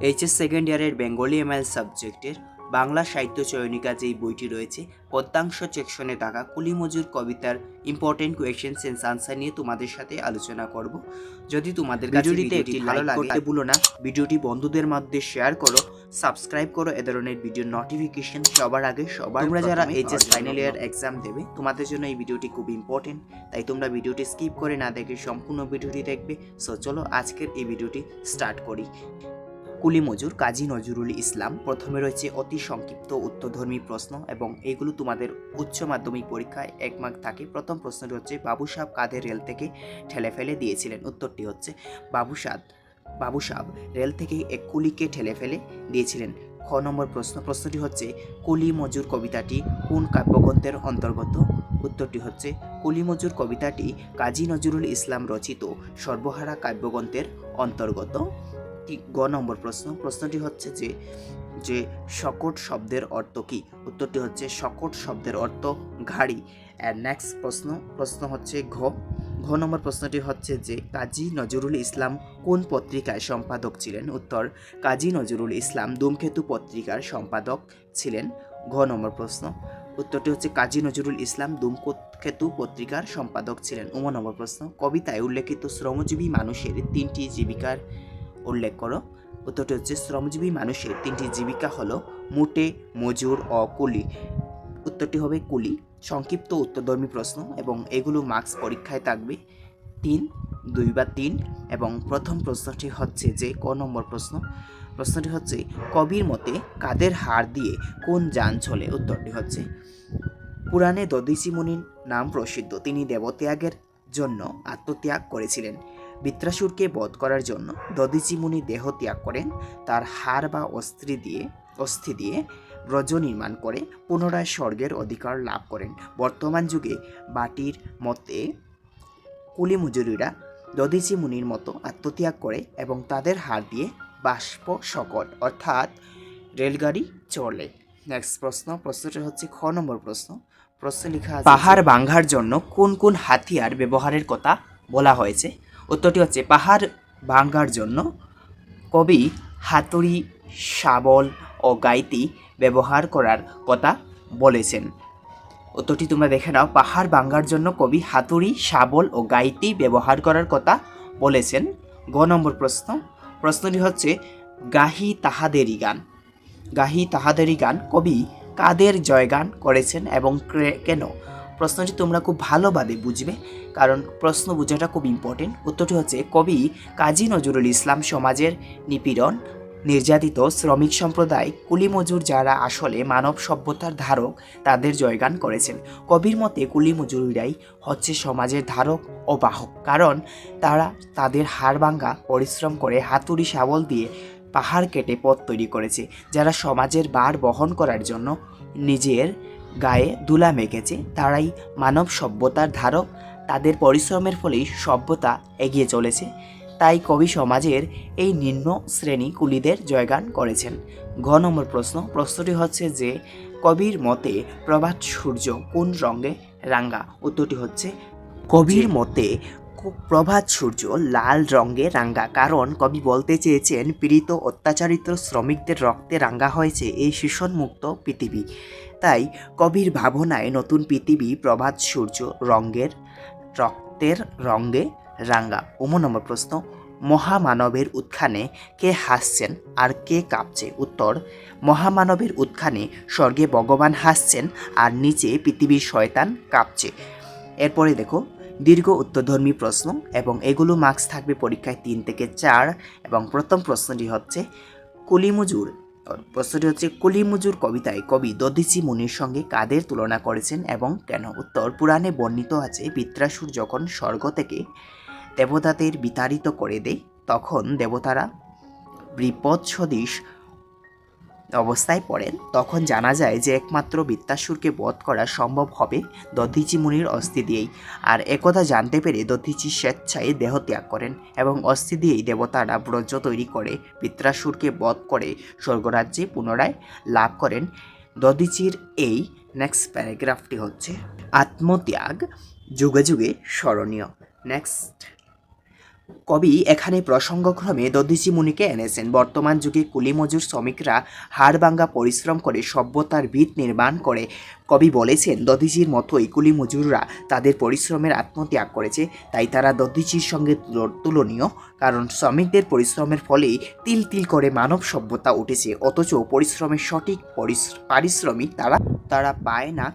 HS second ইয়ারের Bengali ML সাবজেক্টের বাংলা সাহিত্য চয়নিকা যেই বইটি রয়েছে পদ্মাংশ সেকশনে থাকা কুলি মজুর কবিতার ইম্পর্টেন্ট কোয়েশ্চেন্স এন্ড আনসার নিয়ে তোমাদের সাথে আলোচনা করব। যদি তোমাদের ভিডিওটিতে ভিডিওটি একটি ভালো লাগে ভুলো না ভিডিওটি বন্ধুদের মধ্যে শেয়ার করো সাবস্ক্রাইব করো এ ধরনের ভিডিও নোটিফিকেশন সবার আগে সবার তোমরা যারা এইচএস ফাইনাল ইয়ার এক্সাম দেবে তোমাদের জন্য এই ভিডিওটি খুব ইম্পর্টেন্ট তাই তোমরা ভিডিওটি স্কিপ করে না দেখে সম্পূর্ণ ভিডিওটি দেখবে। সো চলো আজকের এই ভিডিওটি স্টার্ট করি। কুলি মজুর কাজী নজরুল ইসলাম, প্রথমে রয়েছে অতি সংক্ষিপ্ত উত্তরধর্মী প্রশ্ন এবং এগুলো তোমাদের উচ্চ মাধ্যমিক পরীক্ষায় এক থাকে। প্রথম প্রশ্নটি হচ্ছে, বাবু সাহেব কাঁধে রেল থেকে ঠেলে ফেলে দিয়েছিলেন। উত্তরটি হচ্ছে, বাবু সাদ বাবু সাহেব রেল থেকে এক কুলিকে ঠেলে ফেলে দিয়েছিলেন। খ নম্বর প্রশ্ন, প্রশ্নটি হচ্ছে, কুলি মজুর কবিতাটি কোন কাব্যগ্রন্থের অন্তর্গত? উত্তরটি হচ্ছে, কুলি মজুর কবিতাটি কাজী নজরুল ইসলাম রচিত সর্বহারা কাব্যগ্রন্থের অন্তর্গত। ঠিক গ নম্বর প্রশ্ন। প্রশ্নটি হচ্ছে যে যে শকট শব্দের অর্থ কি? উত্তরটি হচ্ছে শকট শব্দের অর্থ ঘাড়ি। অ্যান্ড নেক্সট প্রশ্ন প্রশ্ন হচ্ছে ঘ। ঘ নম্বর প্রশ্নটি হচ্ছে যে, কাজী নজরুল ইসলাম কোন পত্রিকায় সম্পাদক ছিলেন? উত্তর, কাজী নজরুল ইসলাম ধূমকেতু পত্রিকার সম্পাদক ছিলেন। ঘ নম্বর প্রশ্ন। উত্তরটি হচ্ছে কাজী নজরুল ইসলাম ধূমকেতু পত্রিকার সম্পাদক ছিলেন। উম নম্বর প্রশ্ন। কবিতায় উল্লেখিত শ্রমজীবী মানুষের তিনটি জীবিকার উল্লেখ করো। উত্তরটি হচ্ছে, শ্রমজীবী মানুষের তিনটি জীবিকা হলো মুটে, মজুর, ও কুলি। উত্তরটি হবে কুলি। সংক্ষিপ্ত উত্তরধর্মী প্রশ্ন এবং এগুলো মার্কস পরীক্ষায় থাকবে। তিন, দুই বা তিন এবং প্রথম প্রশ্নটি হচ্ছে যে, ক নম্বর প্রশ্ন। প্রশ্নটি হচ্ছে, কবির মতে কাদের হাড় দিয়ে কোন যান চলে? উত্তরটি হচ্ছে, পুরাণে দদিচি মুনির নাম প্রসিদ্ধ। তিনি দেবত্যাগের জন্য আত্মত্যাগ করেছিলেন। বৃত্রাসুরকে বধ করার জন্য দদিচি মুনি দেহ ত্যাগ করেন তার হাড় বা অস্থি দিয়ে অস্থি দিয়ে ব্রজ নির্মাণ করে পুনরায় স্বর্গের অধিকার লাভ করেন। বর্তমান যুগে বাটির মতে কুলি মজুরিরা দদিচি মুনির মতো আত্মত্যাগ করে এবং তাদের হার দিয়ে বাষ্প সকট অর্থাৎ রেলগাড়ি চলে। নেক্সট প্রশ্ন প্রশ্নটা হচ্ছে খ নম্বর প্রশ্ন। প্রশ্ন লেখা পাহাড় ভাঙ্গার জন্য কোন কোন হাতিয়ার ব্যবহারের কথা বলা হয়েছে? উত্তরটি হচ্ছে পাহাড় ভাঙ্গার জন্য। কবি হাতুড়ি, শাবল ও গাইতি ব্যবহার করার কথা বলেছেন। উত্তরটি তোমরা দেখে নাও। পাহাড় ভাঙ্গার জন্য কবি হাতুড়ি, শাবল ও গাইতি ব্যবহার করার কথা বলেছেন। গ নম্বর প্রশ্ন। প্রশ্নটি হচ্ছে, গাহি তাহাদেরই গান। গাহি তাহাদেরই গান কবি কাদের জয়গান করেছেন এবং কেন? প্রশ্নটি তোমরা খুব ভালোভাবে বুঝবে, কারণ প্রশ্ন বোঝাটা খুব ইম্পর্টেন্ট উত্তরটি হচ্ছে, কবি কাজী নজরুল ইসলাম সমাজের নিপীড়ন, নির্যাতিত শ্রমিক সম্প্রদায় কুলি মজুর যারা আসলে মানব সভ্যতার ধারক, তাদের জয়গান করেছেন। কবির মতে কুলি মজুরিরাই হচ্ছে সমাজের ধারক ও বাহক, কারণ তারা তাদের হাড় ভাঙ্গা, পরিশ্রম করে হাতুড়ি শাবল দিয়ে পাহাড় কেটে পথ তৈরি করেছে, যারা সমাজের বার বহন করার জন্য নিজের গায়ে দুলা মেখেছে, তারাই মানব সভ্যতার ধারক। তাদের পরিশ্রমের ফলেই সভ্যতা এগিয়ে চলেছে। তাই কবি সমাজের এই নিম্ন শ্রেণি কুলিদের জয়গান করেছেন। ঘ নম্বর প্রশ্ন, প্রশ্নটি হচ্ছে যে, কবির মতে প্রভাত সূর্য কোন রঙে রাঙ্গা উত্তরটি হচ্ছে, কবির মতে প্রভাত সূর্য, লাল রঙে রাঙ্গা। কারণ কবি বলতে চেয়েছেন, পীড়িত অত্যাচারিত শ্রমিকদের রক্তে রাঙ্গা হয়েছে এই শোষণমুক্ত পৃথিবী। তাই কবির ভাবনায় নতুন পৃথিবী প্রভাত সূর্য রঙের, রক্তের রঙে রাঙ্গা। উম নম্বর প্রশ্ন, মহামানবের উত্থানে কে হাসছেন আর কে কাঁপছে? উত্তর, মহামানবের উত্থানে স্বর্গে ভগবান হাসছেন আর নিচে পৃথিবীর শয়তান কাঁপছে। এরপরে দেখো দীর্ঘ উত্তরধর্মী প্রশ্ন এবং এগুলো মার্কস থাকবে পরীক্ষায় তিন থেকে চার এবং প্রথম প্রশ্নটি হচ্ছে কুলিমুজুর প্রশ্নটি হচ্ছে কুলিমুজুর কবিতায় কবি দদিচি মুনির সঙ্গে কাদের তুলনা করেছেন এবং কেন? উত্তর, পুরাণে বর্ণিত আছে বৃত্রাসুর যখন স্বর্গ থেকে দেবতাদের বিতাড়িত করে দেয়, তখন দেবতারা বিপদ সদৃশ অবস্থায় পড়েন। তখন জানা যায় যে একমাত্র বৃত্তাসুরকে বধ করা সম্ভব হবে দধিচি মুনির অস্থি দিয়েই। আর একথা জানতে পেরে দধিচি স্বেচ্ছায় দেহ ত্যাগ করেন এবং অস্থি দিয়েই দেবতারা ব্রজ তৈরি করে বৃত্রাসুরকে বধ করে স্বর্গরাজ্যে পুনরায় লাভ করেন। দধিচির এই নেক্সট প্যারাগ্রাফটি হচ্ছে, আত্মত্যাগ যুগে যুগে স্মরণীয়। নেক্সট কবি এখানে প্রসঙ্গক্রমে দধিচি মুনিকে এনেছেন। বর্তমান যুগে কুলিমজুর শ্রমিকরা হাড়ভাঙ্গা পরিশ্রম করে সভ্যতার ভিত নির্মাণ করে। কবি বলেছেন দধিচির মতোই কুলিমজুররা তাদের পরিশ্রমের আত্মত্যাগ করেছে, তাই তারা দধিচির সঙ্গে তুলনীয়, কারণ শ্রমিকদের পরিশ্রমের ফলেই তিল তিল করে মানব সভ্যতা উঠেছে, অথচ পরিশ্রমের সঠিক পরিশ্র- পারিশ্রমিক তারা তারা পায় না।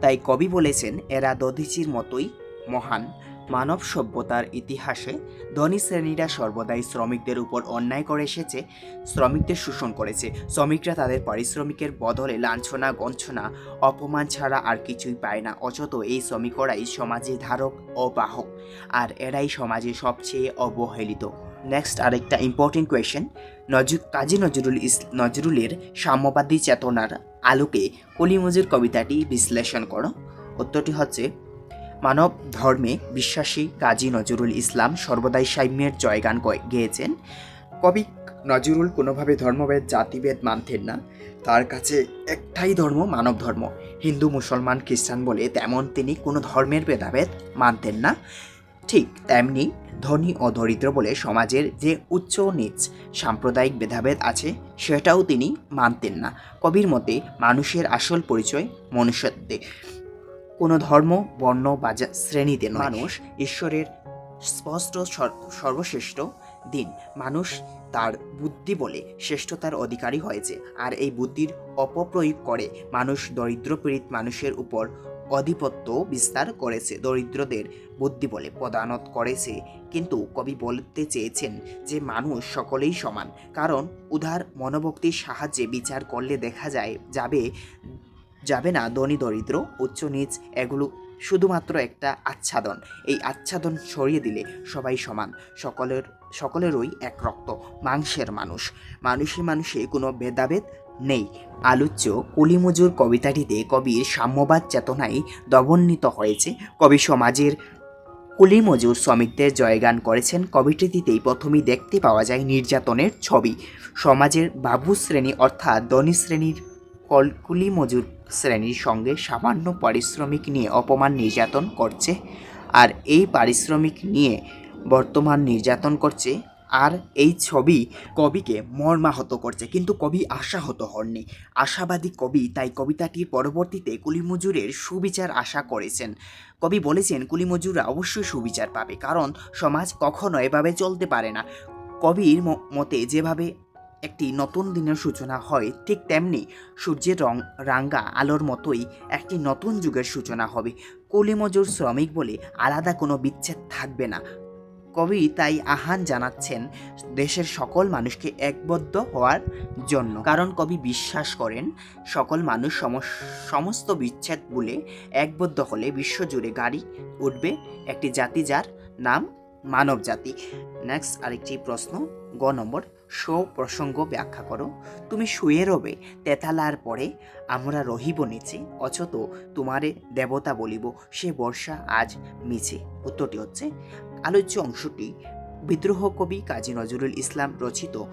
তাই কবি বলেছেন, এরা দধিচির মতোই মহান। মানব সভ্যতার ইতিহাসে ধনী শ্রেণীরা সর্বদাই শ্রমিকদের উপর অন্যায় করে এসেছে, শ্রমিকদের শোষণ করেছে। শ্রমিকরা তাদের পারিশ্রমিকের বদলে লাঞ্ছনা, গঞ্ছনা, অপমান ছাড়া আর কিছুই পায় না অচত এই শ্রমিকরাই সমাজে ধারক ও বাহক, আর এরাই সমাজে সবচেয়ে অবহেলিত। নেক্সট আরেকটা ইম্পর্টেন্ট কোয়েশ্চেন নজ কাজী নজরুল ইস, নজরুলের সাম্যবাদী চেতনার আলোকে কলিমজুর কবিতাটি বিশ্লেষণ করো। উত্তরটি হচ্ছে মানব ধর্মে বিশ্বাসী কাজী নজরুল ইসলাম সর্বদাই সাম্যের জয়গান গয়ে- গেয়েছেন। কবি নজরুল কোনোভাবে ধর্মভেদ, জাতিভেদ মানতেন না। তার কাছে একটাই ধর্ম মানব ধর্ম হিন্দু, মুসলমান, খ্রিস্টান বলে তেমন তিনি কোনো ধর্মের ভেদাভেদ মানতেন না। ঠিক তেমনি ধনী ও দরিদ্র বলে সমাজের যে উচ্চ নিচ সাম্প্রদায়িক ভেদাভেদ আছে, সেটাও তিনি মানতেন না। কবির মতে, মানুষের আসল পরিচয় মনুষ্যত্বে। কোনো ধর্ম, বর্ণ বা শ্রেণীতে। মানুষ ঈশ্বরের স্পষ্ট সর- সর্বশ্রেষ্ঠ দিন। মানুষ তার বুদ্ধি বলে শ্রেষ্ঠতার অধিকারী হয়েছে, আর এই বুদ্ধির অপপ্রয়োগ করে মানুষ দরিদ্র পীড়িত মানুষের উপর আধিপত্য বিস্তার করেছে। দরিদ্রদের বুদ্ধি বলে পদানত করেছে, কিন্তু কবি বলতে চেয়েছেন যে মানুষ সকলেই সমান। কারণ উদার মনোভক্তির সাহায্যে বিচার করলে দেখা যায়, যাবে যাবে না ধনী দরিদ্র, উচ্চ নিচ, এগুলো শুধুমাত্র একটা আচ্ছাদন। এই আচ্ছাদন সরিয়ে দিলে সবাই সমান, সকলের, সকলেরই এক রক্ত, মাংসের মানুষ। মানুষে মানুষে কোনো ভেদাভেদ নেই। আলোচ্য কুলিমজুর কবিতাটিতে কবির সাম্যবাদ চেতনায় দবন্বিত হয়েছে। কবি সমাজের কুলিমজুর শ্রমিকদের জয়গান করেছেন। কবিটিতেই প্রথমেই দেখতে পাওয়া যায় নির্যাতনের ছবি। সমাজের বাবু শ্রেণি অর্থাৎ ধনী শ্রেণির কল, কুলিমজুর শ্রেণির সঙ্গে সামান্য পারিশ্রমিক নিয়ে অপমান নির্যাতন করছে। আর এই পারিশ্রমিক নিয়ে বর্তমান নির্যাতন করছে। আর এই ছবি কবিকে মর্মাহত করছে। কিন্তু কবি আশাহত হননি। আশাবাদী কবি তাই কবিতাটির পরবর্তীতে কুলিমজুরের সুবিচার আশা করেছেন। কবি বলেছেন, কুলিমজুররা অবশ্যই সুবিচার পাবে। কারণ সমাজ কখনো এভাবে চলতে পারে না। কবির মতে যেভাবে একটি নতুন দিনের সূচনা হয়, ঠিক তেমনি সূর্যের রং রাঙ্গা আলোর মতোই একটি নতুন যুগের সূচনা হবে। কলিমজুর শ্রমিক বলে আলাদা কোনো বিচ্ছেদ থাকবে না। কবি তাই আহ্বান জানাচ্ছেন দেশের সকল মানুষকে একবদ্ধ হওয়ার জন্য। কারণ কবি বিশ্বাস করেন, সকল মানুষ সমস- সমস্ত বিচ্ছেদ বলে একবদ্ধ হলে বিশ্বজুড়ে গাড়ি উঠবে একটি জাতি যার নাম মানব জাতি নেক্সট আরেকটি প্রশ্ন, গ নম্বর। শো প্রসঙ্গ ব্যাখ্যা করো। তুমি শুয়ে রবে, তেতালার পরে আমরা রহিব নিচে, অচত তোমারে দেবতা বলিব, সে বর্ষা আজ মিছে। উত্তরটি হচ্ছে, আলোচ্য অংশটি বিদ্রোহ কবি কাজী নজরুল ইসলাম রচিত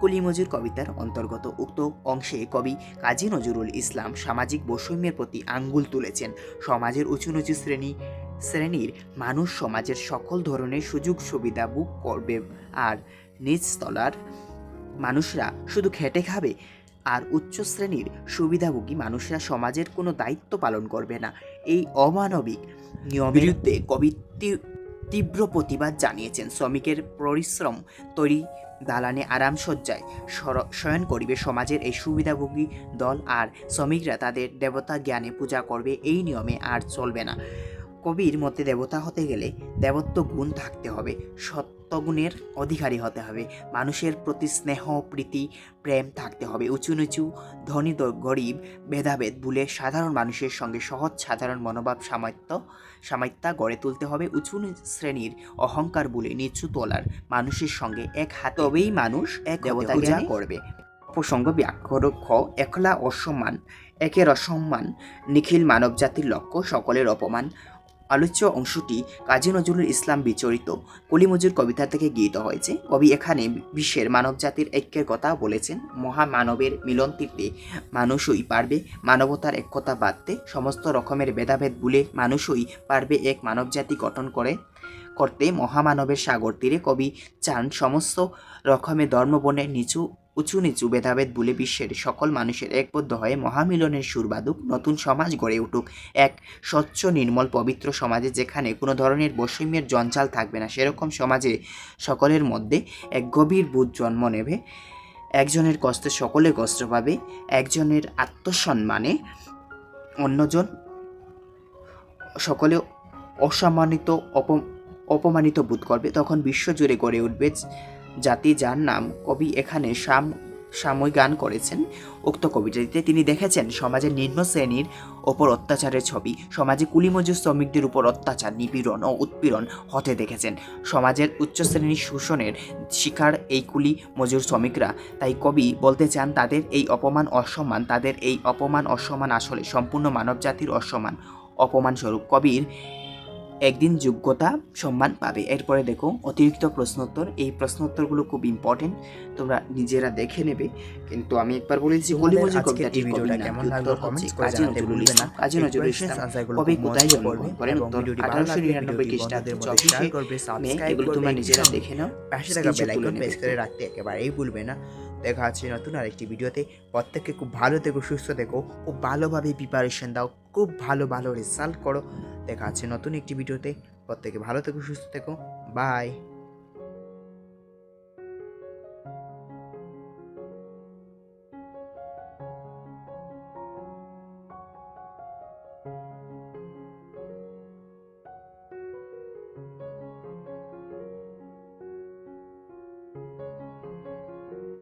কুলিমজুর কবিতার অন্তর্গত। উক্ত অংশে কবি কাজী নজরুল ইসলাম সামাজিক বৈষম্যের প্রতি আঙ্গুল তুলেছেন। সমাজের উঁচু নিচু শ্রেণি, শ্রেণির মানুষ সমাজের সকল ধরনের সুযোগ সুবিধা বুক করবে আর নিচতলার মানুষরা শুধু খেটে খাবে আর উচ্চ শ্রেণির সুবিধাভোগী মানুষরা সমাজের কোনো দায়িত্ব পালন করবে না। এই অমানবিক নিয়মের বিরুদ্ধে কবি তীব্র- তীব্র প্রতিবাদ জানিয়েছেন। শ্রমিকের পরিশ্রম তৈরি দালানে আরাম সজ্জায় শয়ন করিবে সমাজের এই সুবিধাভোগী দল আর শ্রমিকরা তাদের দেবতা জ্ঞানে পূজা করবে। এই নিয়মে আর চলবে না। কবির মতে দেবতা হতে গেলে দেবত্ব গুণ থাকতে হবে সত্যগুণের অধিকারী হতে হবে। মানুষের প্রতি স্নেহ প্রীতি প্রেম থাকতে হবে। উঁচু নিচু ধনী গরিব ভেদাভেদ ভুলে সাধারণ মানুষের সঙ্গে সহজ সাধারণ মনোভাব সামর্থ্য সামাত্যা গড়ে তুলতে হবে। উঁচু শ্রেণির অহংকার বলে নিচু তোলার মানুষের সঙ্গে এক হাতে তবেই মানুষ এক দেবতা করবে। প্রসঙ্গ ব্যাখ্যা খ একলা অসম্মান একের অসম্মান নিখিল মানবজাতির লক্ষ্য সকলের অপমান। আলোচ্য অংশটি কাজী নজরুল ইসলাম বিচরিত। কলিমজুর কবিতা থেকে গৃহীত হয়েছে। কবি এখানে বিশ্বের মানবজাতির ঐক্যের কথা বলেছেন। মহামানবের মিলন তীর্থে মানুষই পারবে মানবতার একতা বাঁধতে। সমস্ত রকমের ভেদাভেদ ভুলে মানুষই পারবে এক মানবজাতি গঠন করে, করতে মহামানবের সাগর তীরে। কবি চান সমস্ত রকমের ধর্মবর্ণের নিচু উঁচু নিচু ভেদাভেদ ভুলে বিশ্বের সকল মানুষের একবদ্ধ হয়ে মহামিলনের সুর বাঁধুক নতুন সমাজ গড়ে উঠুক। এক স্বচ্ছ, নির্মল, পবিত্র সমাজে যেখানে কোনো ধরনের বৈষম্যের জঞ্জাল থাকবে না, সেরকম সমাজে সকলের মধ্যে এক গভীর বোধ জন্ম নেবে। একজনের কষ্টে সকলে কষ্ট পাবে, একজনের আত্মসম্মানে অন্যজন সকলে অসম্মানিত অপ অপমানিত বোধ করবে। তখন বিশ্বজুড়ে গড়ে উঠবে জাতি যার নাম কবি এখানে সাম সাময়িক গান করেছেন। উক্ত কবিতাটিতে তিনি দেখেছেন, সমাজের নিম্ন শ্রেণির ওপর অত্যাচারের ছবি, সমাজে কুলিমজুর শ্রমিকদের উপর অত্যাচার, নিপীড়ন ও উৎপীড়ন হতে দেখেছেন। সমাজের উচ্চ শ্রেণির শোষণের শিকার এই কুলি মজুর শ্রমিকরা। তাই কবি বলতে চান, তাদের এই অপমান অসম্মান, তাদের এই অপমান অসম্মান আসলে সম্পূর্ণ মানবজাতির অসম্মান। অপমান স্বরূপ কবির একদিন যোগ্যতা সম্মান পাবে। এরপরে দেখো অতিরিক্ত প্রশ্নোত্তর। এই প্রশ্নোত্তরগুলো খুব ইম্পর্টেন্ট তোমরা নিজেরা দেখে নেবে। কিন্তু আমি একবার বলেছি ভিডিওটা কেমন লাগল করে জানাতে ভুলবে না। কাজী নজরুল ইসলাম কবি কোথায় উত্তর খ্রিস্টাব্দ মে এগুলো তোমরা নিজেরা দেখে নাও। পাশে থাকা screenshot বেল আইকন প্রেস করে রাখতে একেবারেই ভুলবে না। দেখা হচ্ছে নতুন আরেকটি ভিডিওতে। প্রত্যেককে খুব ভালো থেকো সুস্থ থেকো খুব ভালোভাবে প্রিপারেশন দাও। খুব ভালো ভালো রেজাল্ট করো। দেখা আছে নতুন একটি ভিডিওতে। প্রত্যেকে ভালো থেকো, সুস্থ থেকো। বাই